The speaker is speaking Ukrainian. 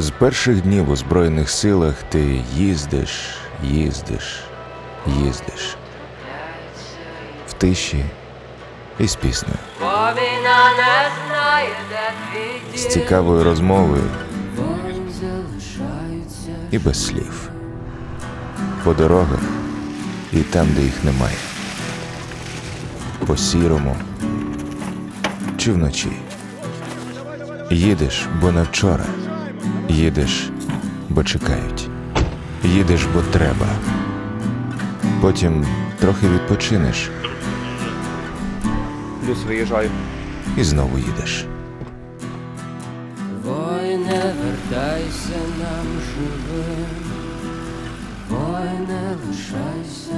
З перших днів у Збройних силах ти їздиш, їздиш, їздиш. В тиші і з піснею, війна не знає, де твій з цікавою розмовою і без слів. По дорогах і там, де їх немає. По сірому чи вночі. Їдеш, бо не вчора. Їдеш, бо чекають. Їдеш, бо треба. Потім трохи відпочинеш Плюс виїжджаю. і знову їдеш. Воїне, вертайся нам живим. Воїне, лишайся